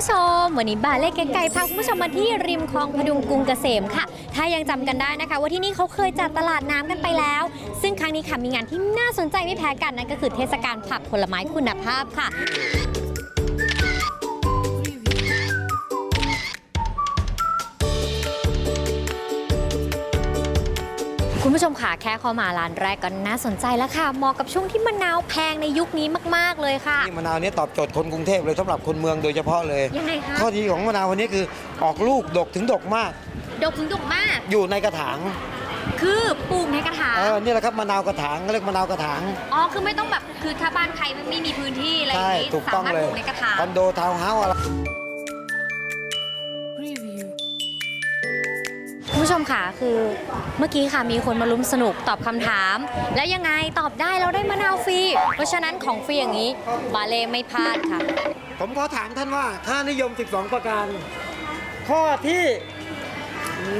ผู้ชม วันนี้บาเล่ไก่พาคุณผู้ชมมาที่ริมคลองพดุงกรุงเกษมค่ะ ถ้ายังจำกันได้นะคะ ว่าที่นี่เขาเคยจัดตลาดน้ำกันไปแล้ว ซึ่งครั้งนี้ค่ะมีงานที่น่าสนใจไม่แพ้กันนั่นก็คือเทศกาลผักผลไม้คุณภาพค่ะ คุณผู้ชมค่ะแค่เข้ามาร้านแรกก็น่าสนใจแล้วค่ะเหมาะกับช่วงที่มะนาวแพงในยุคนี้มาก ๆ เลยค่ะ นี่มะนาวเนี้ตอบโจทย์คนกรุงเทพเลยสำหรับคนเมืองโดยเฉพาะเลย ยังไงคะข้อดีของมะนาววันนี้คือออกลูกดกถึงดกมาก ดกถึงดกมาก อยู่ในกระถางคือปลูกในกระถางเออนี่แหละครับมะนาวกระถางเขาเรียกมะนาวกระถาง อ๋อคือไม่ต้องแบบคือถ้าบ้านใครไม่มีพื้นที่อะไรอย่าใช่งนี้ถูกสาต้องมารถเลปยลูกในกระถางคอนโดทาวน์เฮาส์อะไร ผู้ชมค่ะคือเมื่อกี้ค่ะมีคนมาลุ้มสนุกตอบคำถาม แล้วยังไงตอบได้เราได้มะนาวฟรีเพราะฉะนั้นของฟรีอย่างนี้ บาเล่ไม่พลาดค่ะ ผมขอถามท่านว่าค่านิยม 12 ประการ ข้อที่อื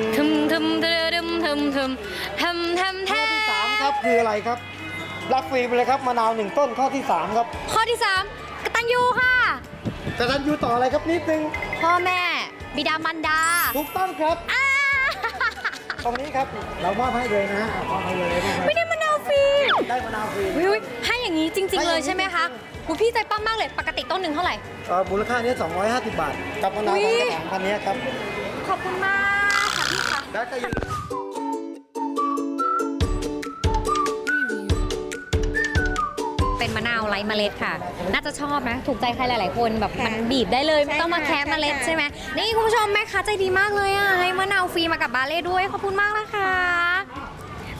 มทึมทึมทึมทึมทึมทึมทึมข้อที่สามครับคืออะไรครับ รับฟรีไปเลยครับมะนาวหนึ่งต้นข้อที่สามครับข้อที่สามกตัญญูค่ะกตั้งยูต่ออะไรครับนิดนึงพ่อแม่ บิดามารดา ถูกต้องครับ อ่า ตรงนี้ครับ เรามอบให้เลยนะฮะมอบให้เลยมอบให้ไม่ได้มะนาวฟรีได้มะนาวฟรีวิวให้อย่างนี้จริง ๆ เลยใช่ไหมคะหูพี่ใจปั้มมากเลย ปกติต้นหนึ่งเท่าไหร่เอ่อมูลค่าเนี้ย250 บาท กับมะนาวอุ๊ของยกระถางพันเนี้ยครับ ขอบคุณมากค่ะพี่ค่ะแล้วก็ยังเป็นม ไร้เมล็ดค่ะ น่าจะชอบนะ ถูกใจใครหลาย ๆ คนแบบมันบีบได้เลยไม่ต้องมาแคะเมล็ดใช่ไหมนี่คุณผู้ชมแม่ค้าใจดีมากเลยอะให้มะนาวฟรีมากับบาเล่ด้วยขอบคุณมากนะคะ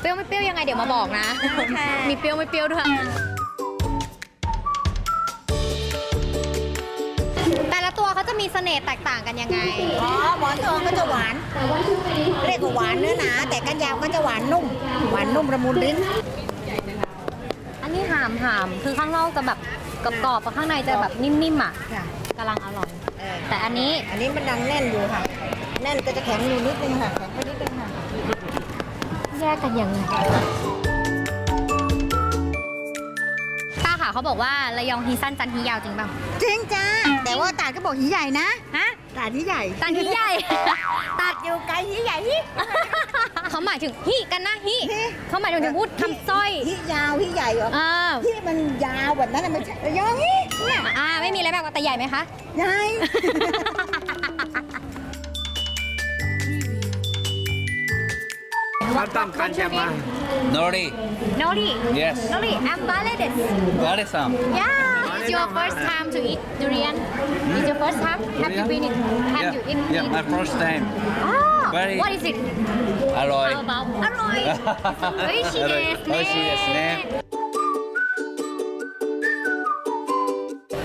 เปรี้ยวไม่เปรี้ยวยังไงเดี๋ยวมาบอกนะ มีเปรี้ยวไม่เปรี้ยวด้วยแต่ละตัวเขาจะมีเสน่ห์แตกต่างกันยังไง อ๋อ หมอนทองก็จะหวาน เรียกว่าหวานเนื้อหนาแต่ก้านยาวก็จะหวานนุ่ม หวานนุ่มละมุนลิ้นอั นนี้หามหามคือข้างนอกจะแบบกรอบๆแต่ข้างในจะแบบนิ่มๆอะค่ะกำลังอร่อย เออแต่อันนี้อันนี้มันดังแน่นอยู่ค่ะ แน่นก็จะแข็งอยู่นิดนึงค่ะแข็งไปนิดนึงค่ะ แยกกันยังไงป้าค่ะเขาบอกว่าระยองฮีสั้นจันฮียาวจริงเปล่าจริงจ้าแต่ว่าตาดก็บอกหีใหญ่นะฮะตาดหีใหญ่ จันฮีใหญ่ ตัดอยู่ไกลหีใหญ่ฮี เขาหมายถึงฮีกันนะฮีฮีเขาหมายถึงพูดคำสร้อยหียาวหีใหญ่เหรออ่าหีมันยาวแบบนั้นน่ะไม่ใช่ระยองหีเนี่ยอ่าไม่มีอะไรแบบว่าแต่ใหญ่ไหมคะใหญ่ Mantan Kanjama. Nori, Nori yes. Nori I'm Bangladesh Where is some? Yeah it's your first time to eat durian it's your first time have you been in have yeah, you in yeah, my first time. Oh, Very What is it อร่อย How about อร่อยโอ้ยชิเดสเนโอ้ยชิเดสเน่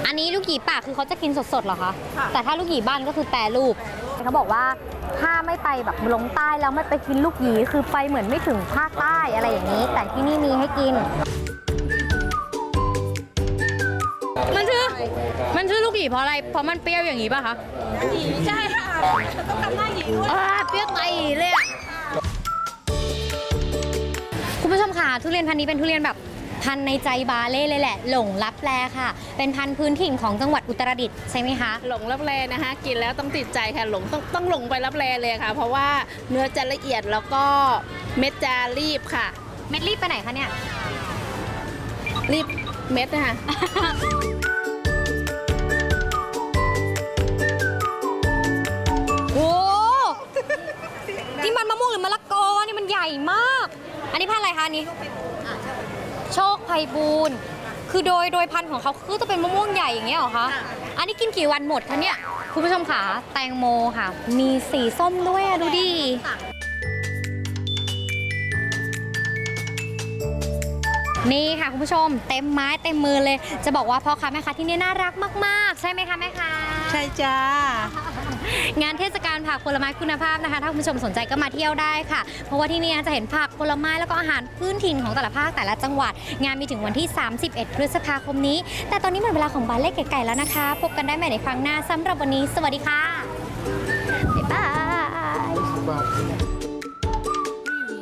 อันนี้ลูกหยีป่าคือเขาจะกินสดๆเหรอคะ แต่ถ้าลูกหยีบ้านก็คือแปรรูปเขาบอกว่าถ้าไม่ไปแบบลงใต้แล้วไม่ไปกินลูกหยีคือไปเหมือนไม่ถึงภาคใต้อะไรอย่างนี้ แต่ที่นี่มีให้กิน มันคือ ม ชื่อลูกหยีเพราะอะไร เพราะมันเปรี้ยวอย่างนี้ป่ะคะหยีใช่ค่ะต้องทำหน้าหยีด้วยเปรี้ยวไตเลยอะคุณผู้ชมค่ะทุเรียนพันธุ์นี้เป็นทุเรียนแบบพันธุ์ในใจบาเล่เลยแหละ หลงลับแลค่ะ เป็นพันธุ์พื้นถิ่นของจังหวัดอุตรดิตถ์ใช่ไหมคะ หลงรับแลนะคะ กินแล้วต้องติดใจค่ะหลงต้องต้องหลงไปรับแลเลยค่ะ เพราะว่าเนื้อจะละเอียดแล้วก็เม็ดจะรีบค่ะ เม็ดรีบไปไหนคะเนี่ย รีบเม็ดนะคะ นี่มันมะม่วงหรือมะละกอนี่มันใหญ่มาก อันนี้พันธุ์อะไรคะอันนี้ โชคไพบูลย์คือโดยโดยพันธุ์ของเขาคือจะเป็นมะม่วงใหญ่อย่างเงี้ยเหรอคะ อันนี้กินกี่วันหมดคะเนี่ย คุณผู้ชมค่ะ แตงโมค่ะ มีสีส้มด้วยอะดูดิ นี่ค่ะคุณผู้ชม เต็มไม้เต็มมือเลย จะบอกว่าพ่อค้าแม่ค้าที่นี่น่ารักมาก ๆ ใช่ไหมคะแม่ค้า ใช่จ้า งานเทศกาลผักผลไม้คุณภาพนะคะ ถ้าคุณผู้ชมสนใจก็มาเที่ยวได้ค่ะ เพราะว่าที่นี่จะเห็นผักผลไม้แล้วก็อาหารพื้นถิ่นของแต่ละภาคแต่ละจังหวัด งานมีถึงวันที่ 31 พฤษภาคมนี้ แต่ตอนนี้หมดเวลาของบานเล่ไก่แล้วนะคะ พบกันได้ใหม่ในครั้งหน้าสำหรับวันนี้ สวัสดีค่ะบ๊ายบาย